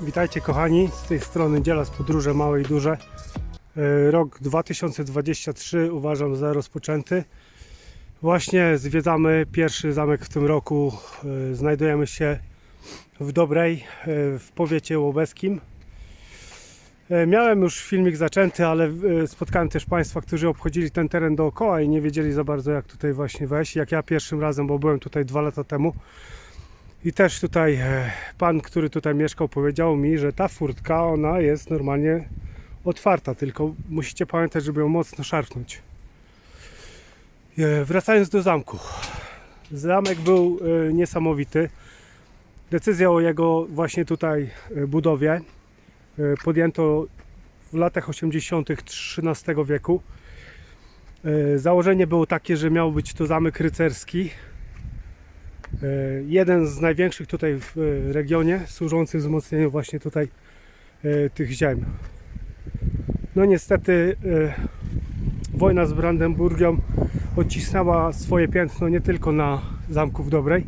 Witajcie kochani, z tej strony Dzielas Podróże Małe i Duże. E, Rok 2023 uważam za rozpoczęty. Właśnie zwiedzamy pierwszy zamek w tym roku. E, Znajdujemy się w Dobrej, e, w powiecie łobeskim. Miałem już filmik zaczęty, ale spotkałem też Państwa, którzy obchodzili ten teren dookoła i nie wiedzieli za bardzo jak tutaj właśnie wejść. Jak ja pierwszym razem, bo byłem tutaj dwa lata temu. I też tutaj e, pan, który tutaj mieszkał, powiedział mi, że ta furtka, ona jest normalnie otwarta, tylko musicie pamiętać, żeby ją mocno szarpnąć. E, Wracając do zamku. Zamek był e, niesamowity. Decyzja o jego właśnie tutaj budowie podjęto w latach 80. XIII wieku. Założenie było takie, że miał być to zamek rycerski. E, Jeden z największych tutaj w e, regionie, służący wzmocnieniu właśnie tutaj e, tych ziem. No niestety wojna z Brandenburgią odcisnęła swoje piętno nie tylko na Zamku w Dobrej,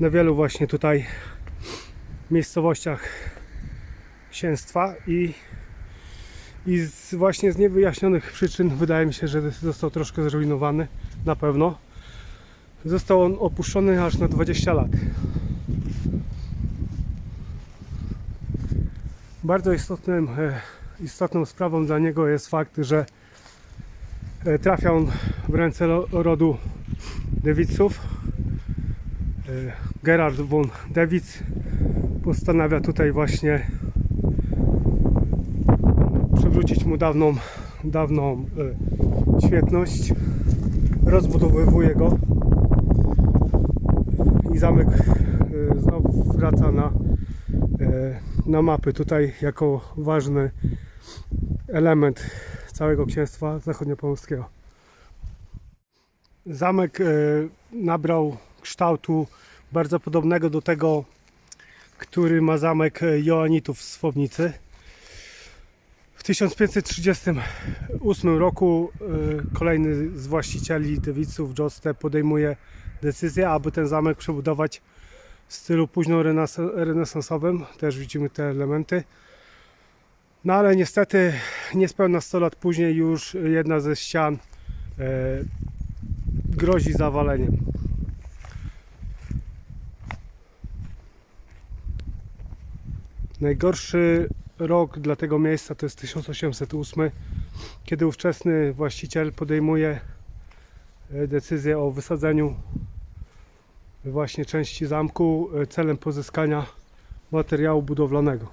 na wielu właśnie tutaj miejscowościach księstwa i, i z, właśnie z niewyjaśnionych przyczyn wydaje mi się, że został troszkę zrujnowany na pewno. Został on opuszczony aż na 20 lat. Bardzo istotnym, e, istotną sprawą dla niego jest fakt, że e, trafia on w ręce ro- rodu Dewiców. E, Gerard von Dewitz postanawia tutaj właśnie przywrócić mu dawną, dawną świetność. Rozbudowywuje go zamek e, znowu wraca na, e, na mapy tutaj jako ważny element całego księstwa zachodniopomorskiego. Zamek e, nabrał kształtu bardzo podobnego do tego, który ma zamek Joanitów w Swobnicy. W 1538 roku kolejny z właścicieli Dewiców, Joste, podejmuje decyzję, aby ten zamek przebudować w stylu późno renes- renesansowym. Też widzimy te elementy. No ale niestety niespełna 100 lat później już jedna ze ścian e, grozi zawaleniem. Najgorszy rok dla tego miejsca to jest 1808, kiedy ówczesny właściciel podejmuje e, decyzję o wysadzeniu właśnie części zamku e, celem pozyskania materiału budowlanego.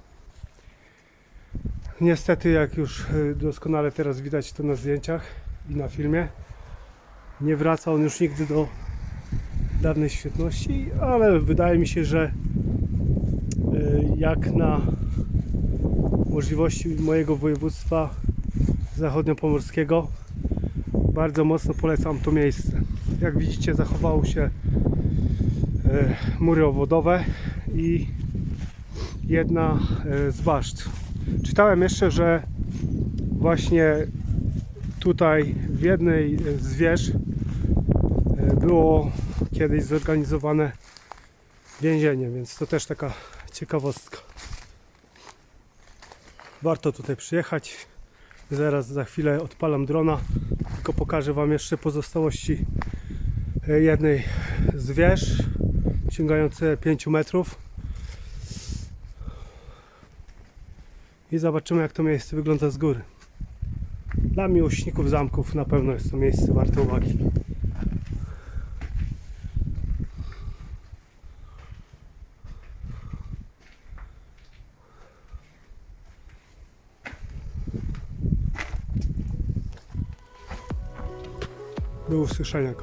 Niestety, jak już e, doskonale teraz widać to na zdjęciach i na filmie, nie wraca on już nigdy do dawnej świetności, ale wydaje mi się, że e, jak na możliwości mojego województwa zachodniopomorskiego bardzo mocno polecam to miejsce. Jak widzicie zachowało się mury owodowe i jedna e, z baszt. Czytałem jeszcze, że właśnie tutaj w jednej z wież e, było kiedyś zorganizowane więzienie, więc to też taka ciekawostka. Warto tutaj przyjechać. Zaraz za chwilę odpalam drona, tylko pokażę Wam jeszcze pozostałości e, jednej z wież, sięgające 5 metrów. I zobaczymy jak to miejsce wygląda z góry. Dla miłośników zamków na pewno jest to miejsce warte uwagi. Do usłyszenia.